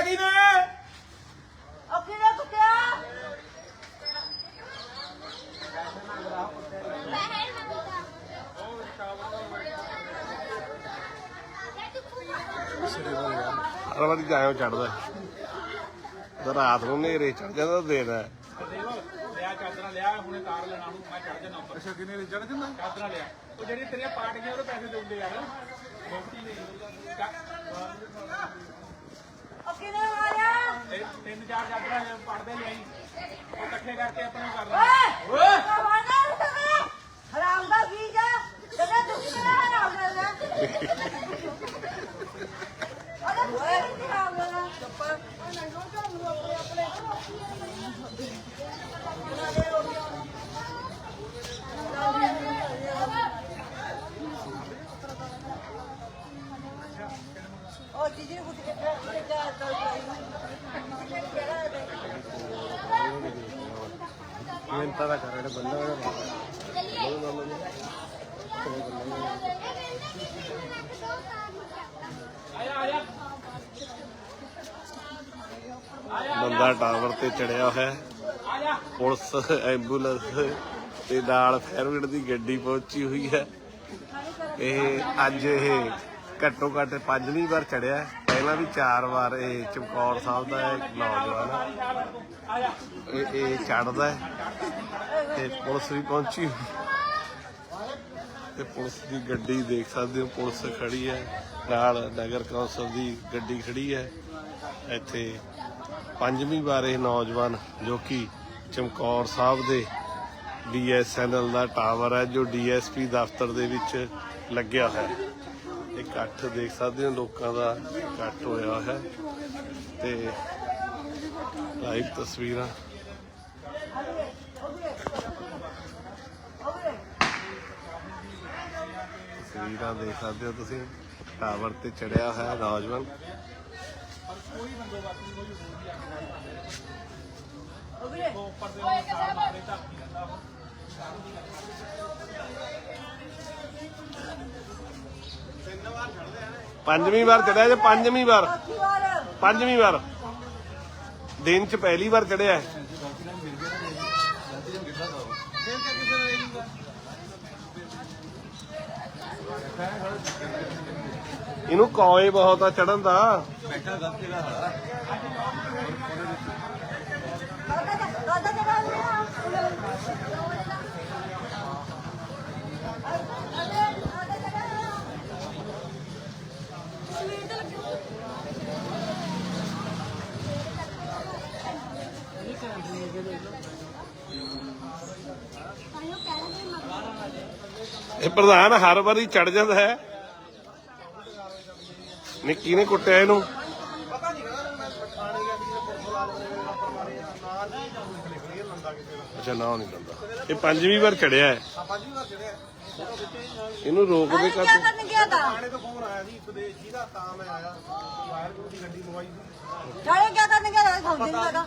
ਤੈਨੂੰ ਕੁੱਟਿਆ ਕੀ ਨੇ ਹਰ ਵਾਰੀ ਜਾਇਓ ਚੜਦਾ ਤੇ ਰਾਤ ਨੂੰ ਨੇਰੇ ਚੜ ਜਾਂਦਾ ਦੇਣਾ ਲਿਆ ਚਾਦਰਾਂ ਲਿਆ ਹੁਣੇ ਤਾਰ ਲੈਣਾ ਨੂੰ ਮੈਂ ਚੜ ਜਾਣਾ ਉੱਪਰ ਅੱਛਾ ਕਿੰਨੇ ਚੜ ਜਾਂਦਾ? ਚਾਦਰਾਂ ਲਿਆ। ਉਹ ਜਿਹੜੀ ਤੇਰੀਆਂ ਗਈਆਂ ਉਹਦੇ ਪੈਸੇ ਦੇਉਂਦੇ ਯਾਰ ਮੁਫਤੀ ਨਹੀਂ ਇਹ ਤਿੰਨ ਚਾਰ ਚਾਦਰਾਂ ਪੜਦੇ ਲਿਆਈ ਉਹ ਇਕੱਠੇ ਕਰਕੇ ਆਪਾਂ ਨੂੰ ਕਰ ਲਾਂਗੇ ਓਏ ਹਰਾਮ ਦਾ ਬੀਜ ਆ ਤੇਰੇ ਦੁੱਖ ਨਾ ਹਰਾਮ ਦਾ ਅਰੇ ਓਏ ਹਰਾਮ ਦਾ ਚੱਪਲ ਨਹੀਂ ਨੋ ਚਾਹੁੰਦਾ ਆਪਣੇ ਉਹ ਜੀਜੀ ਨੂੰ ਕੁੱਟ ਕੇ ਤੇ ਚਾਰ ਦੋ ਮਿੰਤਾ ਦਾ ਕਰ ਰਿਹਾ ਬੰਦਾ ਉਹਦਾ ਬੰਦਾ ਟਾਵਰ ਤੇ ਚੜਿਆ ਹੋਇਆ ਹੈ। ਪੁਲਿਸ, ਐਂਬੂਲੈਂਸ ਤੇ ਨਾਲ ਫਾਇਰ ਬ੍ਰਿਗੇਡ ਦੀ ਗੱਡੀ ਪਹੁੰਚੀ ਹੋਈ ਹੈ ਇਹ ਅੱਜ ਇਹ ਘੱਟੋ ਘੱਟ ਪੰਜਵੀਂ ਵਾਰ ਚੜਿਆ ਪਹਿਲਾਂ ਵੀ ਚਾਰ ਵਾਰ ਇਹ ਚਮਕੌਰ ਸਾਹਿਬ ਦਾ ਇੱਕ ਨੌਜਵਾਨ ਹੈ। ਇਹ ਇਹ ਚੜਦਾ ਤੇ ਪੁਲਿਸ ਵੀ ਪਹੁੰਚੀ ਹੋਈ ਤੇ ਪੁਲਿਸ ਦੀ ਗੱਡੀ ਦੇਖ ਸਕਦੇ ਹੋ, ਪੁਲਿਸ ਖੜੀ ਹੈ। ਨਾਲ ਨਗਰ ਕੌਂਸਲ ਦੀ ਗੱਡੀ ਖੜੀ ਹੈ। ਇੱਥੇ ਪੰਜਵੀਂ ਵਾਰ ਇਹ ਨੌਜਵਾਨ ਜੋ ਕਿ ਚਮਕੌਰ ਸਾਹਿਬ ਦੇ ਡੀਐਸਐਨਐਲ ਦਾ ਟਾਵਰ ਹੈ, ਜੋ ਡੀਐਸਪੀ ਦਫ਼ਤਰ ਦੇ ਵਿੱਚ ਲੱਗਿਆ ਹੋਇਆ ਹੈ। ਇਕੱਠ ਦੇਖ ਸਕਦੇ ਹੋ ਲੋਕਾਂ ਦਾ ਇਕੱਠ ਹੋਇਆ ਹੈ ਤੇ ਲਾਈਵ ਤਸਵੀਰਾਂ। ਤਸਵੀਰਾਂ ਦੇਖ ਸਕਦੇ ਹੋ ਤੁਸੀਂ। ਟਾਵਰ ਤੇ ਚੜਿਆ ਹੋਇਆ ਨੌਜਵਾਨ। ਉੱਪਰ ਦੇ ਨਾਲ ਮਾਰੇ ਧਰਤੀ ਜਾਂਦਾ ਉਹ ਪੰਜਵੀਂ ਵਾਰ ਚੜਿਆ ਜੇ ਪੰਜਵੀਂ ਵਾਰ? ਪੰਜਵੀਂ ਵਾਰ। ਦਿਨ ਚ ਪਹਿਲੀ ਵਾਰ ਚੜਿਆ ਹੈ। ਇਹਨੂੰ ਕੌਏ ਬਹੁਤ ਆ ਚੜਨ ਦਾ। ਇਹ ਪ੍ਰਧਾਨ ਹਰ ਵਾਰੀ ਚੜ ਜਾਂਦਾ ਹੈ। ਨਿੱਕੀ ਨੇ ਕੁੱਟਿਆ ਇਹਨੂੰ। ਅੱਛਾ ਨਾ ਨਹੀਂ ਲੰਦਾ। ਇਹ ਪੰਜਵੀਂ ਵਾਰ ਚੜਿਆ ਹੈ। ਇਹਨੂੰ ਰੋਕਦੇ ਕਿਆ ਕਾ ਕਰਨ ਗਿਆ ਤਾਂ? ਥਾਣੇ ਤੋਂ ਫੋਨ ਆਇਆ ਸੀ ਉਪਦੇਸ਼ ਜੀ ਦਾ ਤਾਂ ਮੈਂ ਆਇਆ। ਵਾਇਰ ਗੁਰੂ ਦੀ ਗੱਡੀ ਮਵਾਈ ਸੀ ਚਾਹੇ ਕਿਆ ਕਰਨ ਗਿਆ ਤਾਂ ਸਮਝ ਨਹੀਂ ਲੱਗਾ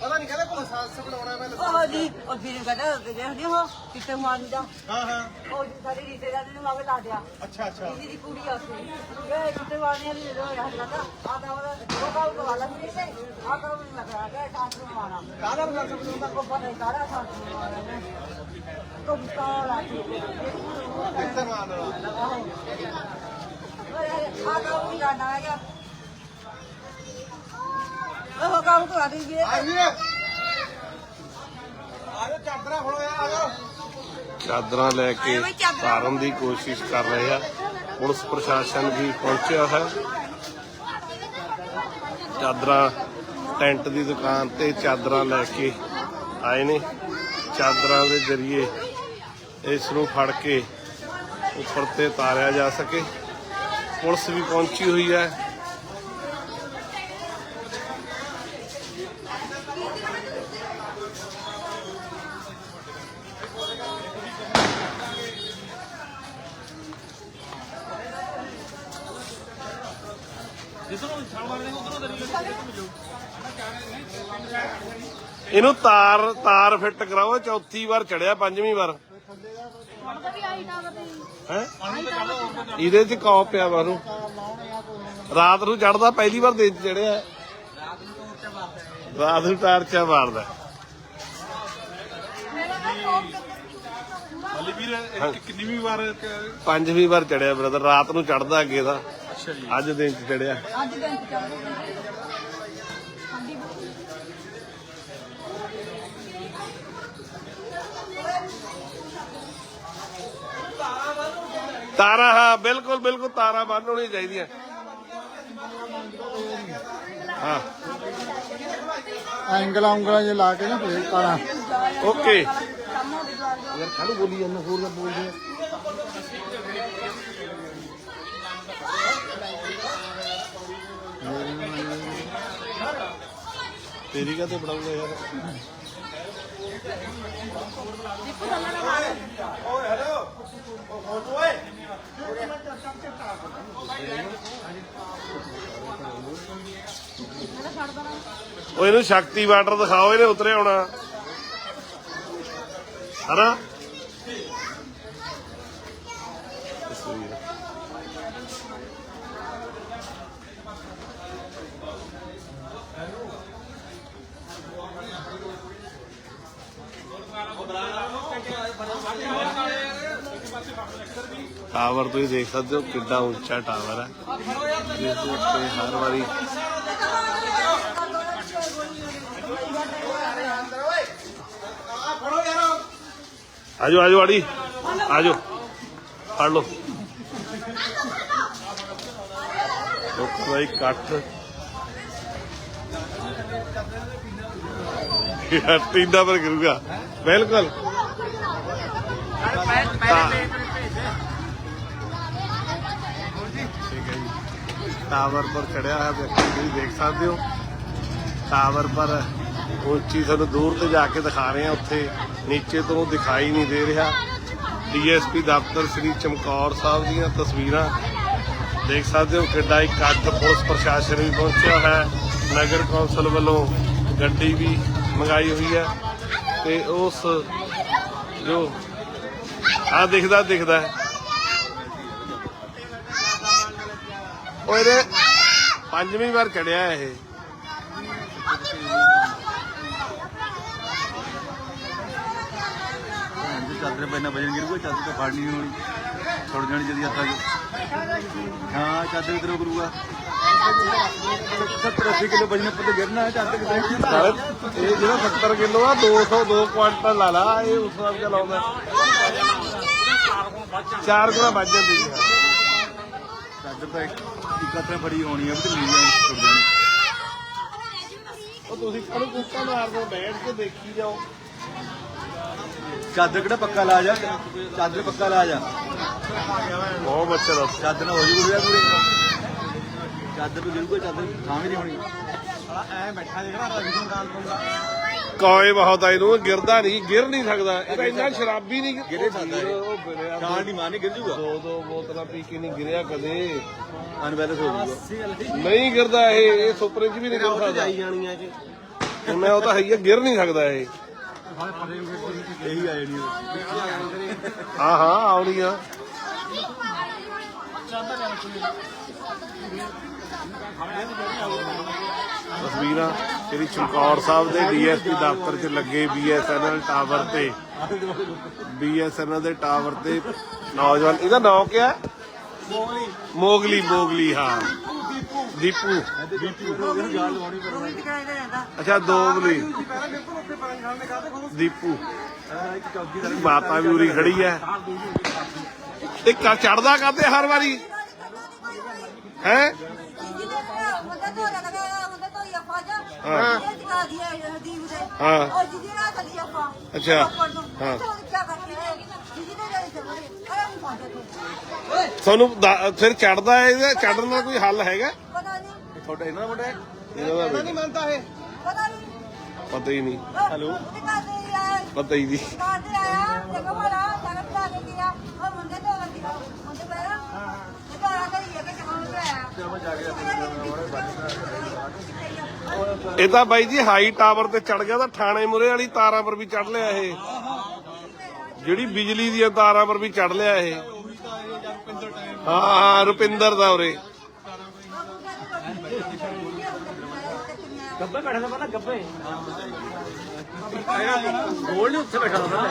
ਪਤਾ ਨਹੀਂ ਕਹਿੰਦਾ ਕੋਈ ਲਾਇਸੈਂਸ ਬਣਾਉਣਾ ਮੈਂ ਉਹ ਜੀ ਉਹ ਫਿਰ ਕਹਿੰਦਾ ਕਿ ਜੇ ਹੋ ਕਿਤੇ ਮਾਰਦਾ ਹਾਂ ਹਾਂ। ਉਹ ਜੀ ਸਾਡੀ ਰਿਸ਼ਤੇਦਾਰ ਨੂੰ ਮਾਵੇ ਲਾ ਦਿਆ। ਅੱਛਾ ਅੱਛਾ। ਦੀਦੀ ਦੀ ਕੁੜੀ ਆ ਸੀ ਇਹ ਕਿਤੇ ਵਾਲੇ ਨੇ ਰੋ ਯਾਰ ਲੱਗਾ ਆ ਤਾਂ ਉਹ ਕਾਲ ਕੋ ਵਾਲਾ ਨਹੀਂ ਤੇ ਆ ਕਰੋ ਨਹੀਂ ਲੱਗਾ ਕਿ ਸਾਥ ਨੂੰ ਮਾਰਾ ਕਾਹਦਾ ਲਾਇਸੈਂਸ ਬਣਾਉਂਦਾ ਕੋ ਪਤਾ ਨਹੀਂ ਕਾਰਾ ਸਾਥ ਨੂੰ ਮਾਰਾ ਨੇ ਕੋ ਬਿਤਾਲਾ ਇੱਥੇ ਮਾਰ ਲੜਾ ਆ ਕੰਮ ਨਹੀਂ ਕਰਨਾ ਹੈਗਾ ਉਹ ਕੰਮ ਕਰਾ ਦਈਏ ਆ ਵੀਰ ਆ ਜਾ ਚਾਦਰਾਂ ਫੜੋ ਯਾਰ ਆ ਜਾ ਚਾਦਰਾਂ ਲੈ ਕੇ ਤਾਰਨ ਦੀ ਕੋਸ਼ਿਸ਼ ਕਰ ਰਹੇ ਆ। ਪੁਲਿਸ ਪ੍ਰਸ਼ਾਸਨ ਵੀ ਪਹੁੰਚਿਆ ਹੈ। ਚਾਦਰਾਂ ਟੈਂਟ ਦੀ ਦੁਕਾਨ ਤੇ ਚਾਦਰਾਂ ਲੈ ਕੇ ਆਏ ਨੇ। ਚਾਦਰਾਂ ਦੇ ਜ਼ਰੀਏ ਇਸ ਨੂੰ ਫੜ ਕੇ ਉੱਪਰ ਤੇ ਤਾਰਿਆ ਜਾ ਸਕੇ। ਪੁਲਿਸ ਵੀ ਪਹੁੰਚੀ ਹੋਈ ਹੈ ਜਿੱਧਰੋਂ ਛਾਲ ਮਾਰਦੇ ਨੇ ਉਧਰੋਂ ਦਰੀ ਲੱਗੀ ਇਹਨੂੰ ਤਾਰ ਤਾਰ ਫਿੱਟ ਕਰਾਓ ਚੌਥੀ ਵਾਰ ਚੜਿਆ ਪੰਜਵੀਂ ਵਾਰ। ਹੈ? ਇਹਦੇ ਚ ਕੌ ਪਿਆ ਬਾਰੂ ਰਾਤ ਨੂੰ ਚੜਦਾ ਪਹਿਲੀ ਵਾਰ ਦਿਨ ਚ ਚੜਿਆ। ਰਾਤ ਨੂੰ ਟਾਰਚਾ ਮਾਰਦਾ। ਵੀਰ ਵਾਰ ਪੰਜਵੀਂ ਵਾਰ ਚੜਿਆ ਬ੍ਰਦਰ ਰਾਤ ਨੂੰ ਚੜਦਾ ਅੱਗੇ ਦਾ। ਅੱਛਾ ਜੀ। ਅੱਜ ਦਿਨ ਚ ਚੜਿਆ। ਅੱਜ ਦਿਨ ਚ ਚੱਲਦੇ ਤਾਰਾ ਹਾਂ ਬਿਲਕੁਲ ਬਿਲਕੁਲ ਤਾਰਾ ਬੰਨ ਹੋਣੀ ਚਾਹੀਦੀਆਂ। ਹਾਂ। ਐਂਗਲਾਂ ਉਂਗਲਾਂ ਜੇ ਲਾ ਕੇ ਨਾ ਫੇਰ ਤਾਰਾਂ। ਓਕੇ। ਯਾਰ ਖਾਲੂ ਬੋਲੀ ਜਾਂਦਾ ਹੋਰ ਨਾ ਬੋਲਦੇ ਤੇਰੀ ਕਾ ਤੇ ਬਣਾਉਂਗਾ ਯਾਰ ਉਹ ਇਹਨੂੰ ਸ਼ਕਤੀ ਵਾਟਰ ਦਿਖਾਓ ਇਹਨੇ ਉਤਰੇ ਆਉਣਾ ਹਨਾ? ਤਸਵੀਰ ਟਾਵਰ ਤੁਸੀਂ ਦੇਖ ਸਕਦੇ ਹੋ ਕਿੰਨਾ ਉੱਚਾ ਟਾਵਰ ਹੈ। ਜਿਸ ਦੇ ਉੱਤੇ ਹਰ ਵਾਰੀ ਆਜੋ ਆਜੋ ਆੜੀ ਆਜੋ। ਫੜ ਲਓ। ਲੋਕਾਂ ਦਾ ਇਕੱਠ ਯਾਰ ਟੀਂਡਾ ਪਰ ਗਿਰੂਗਾ। ਬਿਲਕੁਲ। ਤਾਂ- ਠੀਕ ਹੈ ਜੀ ਟਾਵਰ ਪਰ ਚੜਿਆ ਹੋਇਆ ਵਿਅਕਤੀ ਤੁਸੀਂ ਦੇਖ ਸਕਦੇ ਹੋ। ਟਾਵਰ ਪਰ ਉੱਚੀ ਤੁਹਾਨੂੰ ਦੂਰ ਤੇ ਜਾ ਕੇ ਦਿਖਾ ਰਹੇ ਹਾਂ ਉੱਥੇ ਨੀਚੇ ਤੋਂ ਦਿਖਾਈ ਨਹੀਂ ਦੇ ਰਿਹਾ। ਡੀਐਸਪੀ ਦਫ਼ਤਰ ਸ੍ਰੀ ਚਮਕੌਰ ਸਾਹਿਬ ਦੀਆਂ ਤਸਵੀਰਾਂ ਦੇਖ ਸਕਦੇ ਹੋ ਕਿੱਡਾ ਇਕੱਠ ਪੁਲਿਸ ਪ੍ਰਸ਼ਾਸਨ ਵੀ ਪਹੁੰਚਿਆ ਹੈ। ਨਗਰ ਕੌਂਸਲ ਵੱਲੋਂ ਗੱਡੀ ਵੀ ਮੰਗਾਈ ਹੋਈ ਹੈ ਤੇ ਉਸ ਜੋ ਆ ਦਿਖਦਾ ਦਿਖਦਾ ਹੈ। ਉਹ ਇਹਦੇ ਪੰਜਵੀਂ ਵਾਰ ਚੜਿਆ ਇਹ। ਚਾਦਰ ਪੈਣਾ ਵਜਨ ਗਿਰੂਗਾ ਚਾਦਰ ਤੇ ਫੜਨੀ ਹੋਣੀ। ਛੁੱਟ ਜਾਣੀ ਜਦੀ ਹੱਥਾਂ 'ਚ। ਹਾਂ ਚਾਦਰ ਇਧਰੋਂ ਕਰੂਗਾ? 70 80 ਕਿਲੋ ਵਜਨ ਉੱਪਰ ਤੇ ਗਿਰਨਾ ਹੈ ਚਾਦਰ ਨਾਲੇ ਇਹ ਜਿਹੜਾ 70 ਕਿਲੋ ਆ 202 ਕੁਆਂਟਲ ਲਾ ਲਾ ਇਹ ਉਸ ਹਿਸਾਬ ਨਾਲ ਲਾਉਂਦਾ। ਚਾਰ ਗੁਣਾ ਵੱਜ ਜਾਂਦੀ ਹੈ। ਚਾਦਰ ਤਾਂ ਇੱਕ ਇੱਕ ਹੱਥ ਨਾਲ ਫੜੀ ਹੋਣੀ ਹੈ ਵੀ ਤੇ ਲੀ ਜਾਣੀ ਛੁੱਟ ਜਾਣੀ ਉਹ ਤੁਸੀਂ ਕਣੂ ਕੁੱਕਾ ਮਾਰਦੇ ਹੋ, ਬੈਠ ਕੇ ਦੇਖੀ ਜਾਓ। ਚਾਦਰ ਕਿਹੜਾ ਪੱਕਾ ਲਾ ਜਾ? ਚਾਦਰ ਪੱਕਾ ਲਾ ਜਾ। ਬਹੁਤ ਬੱਚੇ ਦਾ। ਚਾਦਰ ਨਾਲ ਹੋ ਜੂਗਾ ਪੂਰੇ। ਚਾਦਰ ਤੋਂ ਗਿਰੂਗਾ ਚਾਦਰ ਥਾਂ ਵੀ ਨਹੀਂ ਹੋਣੀ। ਐ ਬੈਠਾ ਰਵੀ ਸਿੰਘ ਗਾਲ ਪਾਉਂਦਾ ਕੋਏ ਬਹੁਤ ਆ ਇਹਨੂੰ ਇਹ ਗਿਰਦਾ ਨਹੀਂ ਗਿਰ ਨਹੀਂ ਸਕਦਾ। ਇਹ ਤਾਂ ਇੰਨਾ ਸ਼ਰਾਬੀ ਨਹੀਂ ਗਿਰੇ ਸਕਦਾ ਇਹ। ਉਹ ਗਿਰਿਆ ਛਾਲ ਨਹੀਂ ਮਾਰਨੀ ਗਿਰ ਜੂਗਾ ਦੋ ਦੋ ਬੋਤਲਾਂ ਪੀ ਕੇ ਨਹੀਂ ਗਿਰਿਆ ਕਦੇ। ਅਨਬੈਲੈਂਸ ਹੋ ਜੂਗਾ ਨਹੀਂ ਗਿਰਦਾ ਇਹ ਇਹ ਸੁਪਰੇ 'ਚ ਵੀ ਨਹੀਂ ਗਿਰ ਸਕਦਾ। ਜਾਣੀਆਂ ਜੀ ਮੈਂ ਉਹ ਤਾਂ ਹੈ ਹੀ ਆ, ਗਿਰ ਨਹੀਂ ਸਕਦਾ ਇਹ। ਇਹੀ ਆ ਜਿਹੜੀ ਉਹਦੀ। ਹਾਂ ਹਾਂ ਆਉਣੀ ਆ। ਤਸਵੀਰਾਂ ਜਿਹੜੀ ਚਮਕੌਰ ਸਾਹਿਬ ਦੇ ਡੀਐਸਪੀ ਦਫ਼ਤਰ 'ਚ ਲੱਗੇ ਬੀਐਸਐਨਐਲ ਟਾਵਰ ਤੇ। ਬੀਐਸਐਨਐਲ ਦੇ ਟਾਵਰ ਤੇ ਨੌਜਵਾਨ, ਇਹਦਾ ਨਾਂ ਕਿਆ ਹੈ? ਮੋਗਲੀ। ਮੋਗਲੀ ਹਾਂ। ਦੀਪੂ। ਇਹਨੂੰ ਗਾਲ ਲਵਾਉਣੀ ਅੱਛਾ, ਦੋਗਲੀ। ਦੀਪੂ। ਮਾਤਾ ਵੀ ਉਰੀ ਖੜੀ ਹੈ। ਤੇ ਕਰ ਚੜਦਾ ਕਰਦੇ ਹਰ ਵਾਰੀ? ਹੈ ਮੁੰਡਾ ਤੋਂ ਲਗਾ ਮੁੰਡਾ ਤੋਂ ਯਾਫਾ ਜਾ ਹਾਂ। ਇਹ ਦਿਖਾ ਹੈ। ਜਿਹਦੀ ਚੜਦਾ ਇਹਦਾ ਚੜਨ ਦਾ ਕੋਈ ਹੱਲ ਹੈਗਾ? ਪਤਾ ਇਹਨਾਂ ਦਾ ਇਹਨਾਂ ਦਾ ਨਹੀਂ ਮੰਨਦਾ ਇਹ। ਪਤਾ ਨਹੀਂ। ਪਤਾ ਹੀ ਨਹੀਂ। ਹੈਲੋ। ਪਤਾ ਹੀ ਨਹੀਂ। ਆਇਆ ਦੇਖੋ ਮਾਰਾ ਤਰਨ ਲਾ ਕੇ ਗਿਆ ਉਹ ਮੁੰਡੇ ਤੋਂ ਲੱਗੀ ਮੁੰਡੇ ਪੈਰਾ ਹਾਂ ਹਾਂ। ਤੇ ਆ ਕੇ ਇਹ ਕਿ ਜਮਾਂ ਨੂੰ ਆਇਆ ਜਾ ਕੇ ਇਹ ਤਾਂ ਬਾਈ ਜੀ ਹਾਈ ਟਾਵਰ ਤੇ ਚੜ ਗਿਆ ਤਾਂ ਥਾਣੇ ਮੁਰੇ ਵਾਲੀ ਤਾਰਾਂ ਪਰ ਵੀ ਚੜ ਲਿਆ ਇਹ। ਜਿਹੜੀ ਬਿਜਲੀ ਦੀਆਂ ਤਾਰਾਂ ਪਰ ਵੀ ਚੜ ਲਿਆ ਇਹ। ਹਾਂ ਹਾਂ ਰੁਪਿੰਦਰ ਦਾ ਉਰੇ। ਗੱਬੇ ਬੈਠਾ ਤਾਂ ਪਹਿਲਾਂ ਗੱਬੇ। ਗੋਲ ਨਹੀਂ ਉੱਥੇ ਬੈਠਾ ਤਾਂ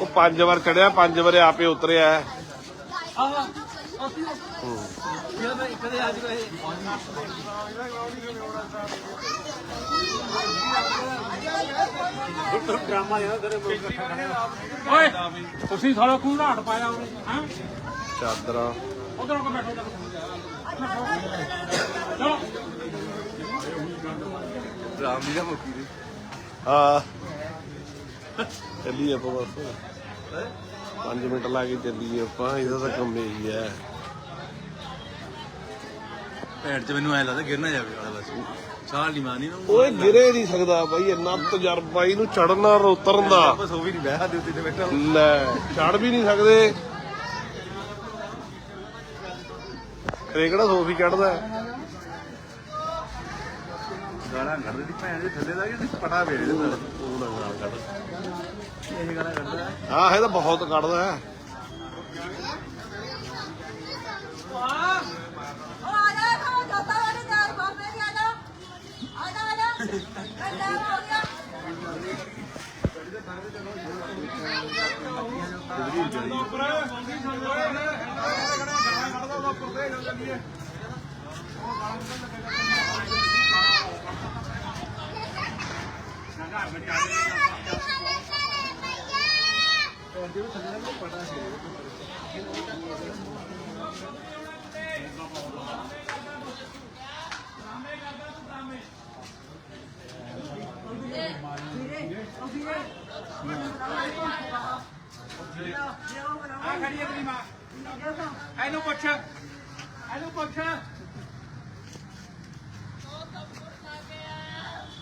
ਉਹ ਪੰਜ ਵਾਰ ਚੜਿਆ ਪੰਜ ਵਾਰੇ ਆਪੇ ਉਤਰਿਆ। ਆਹ। ਡਰਾਮਾ ਤੇਰੇ ਓਏ ਤੁਸੀਂ ਕੋਈ ਘਾਟ ਪਾਇਆ ਉਹਨੇ ਹਾਂ? ਚਾਦਰਾਂ। ਉਧਰੋਂ ਕੋ ਬੈਠੋ ਚਲੋ। ਡਰਾਮੀ ਦਾ ਮੁੱਕੀ ਦੀ। ਹਾਂ। ਆਪਾਂ ਬਸ। 5 ਮਿੰਟ ਲਾ ਕੇ ਚੱਲੀਏ ਆਪਾਂ ਇਹਦਾ ਤਾਂ ਕੰਮ ਇਹੀ ਹੈ। ਭੈਣ ਚ ਮੈਨੂੰ ਐ ਲੱਗਦਾ ਗਿਰ ਨਾ ਜਾਵੇ ਵਾਲਾ ਬਸ। ਸਾਲ ਨਹੀਂ ਮਾਨੀ ਨਾ। ਓਏ ਗਿਰੇ ਨਹੀਂ ਸਕਦਾ ਬਾਈ ਇੰਨਾ ਤਜਰਬਾ ਇਹਨੂੰ ਚੜਨਾ ਔਰ ਉਤਰਨ ਦਾ। ਬਸ ਉਹ ਵੀ ਨਹੀਂ ਬਹਿ ਸਕਦੇ ਉੱਤੇ ਤੇ ਬੈਠਾ ਲੈ ਚੜ ਵੀ ਨਹੀਂ ਸਕਦੇ। ਕਿਹੜਾ ਸੋਫੀ ਚੜਦਾ ਗਾਲਾਂ ਕੱਢਦੇ ਦੀ ਭੈਣ ਦੇ ਥੱਲੇ ਦਾ ਕਿ ਪਟਾ ਵੇੜੇ ਦੇ ਨਾਲ ਉਹ ਨਾ ਗਾਲ ਕੱਢ ਇਹ ਗਾਲਾਂ ਕੱਢਦਾ ਆਹ ਇਹ ਤਾਂ ਬਹੁਤ ਕੱਢਦਾ ਹੈ। ਉਹ ਆ ਜਾ ਆ ਜਾ ਆ ਜਾ ਆ ਜਾ ਕੰਡਾ ਹੋ ਗਿਆ ਆ ਖੜੀ ਆਪਣੀ ਮਾਂ। ਇਹਨੂੰ ਪੁੱਛ। ਇਹਨੂੰ ਪੁੱਛ।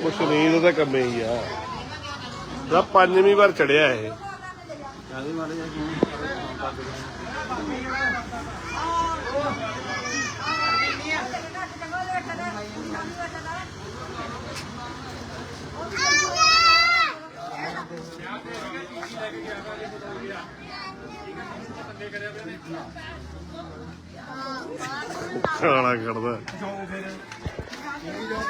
ਉਹ ਸ਼ਰੀਰ ਦਾ ਕੰਮ ਹੀ ਆ। ਦਾ ਪੰਜਵੀਂ ਵਾਰ ਚੜਿਆ ਇਹ। ਕਾਹਦੇ ਮਾਰੇ ਜਾ।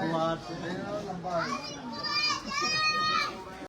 ਖਾਣਾ ਕੱਢਦਾ ਲੰਬਾ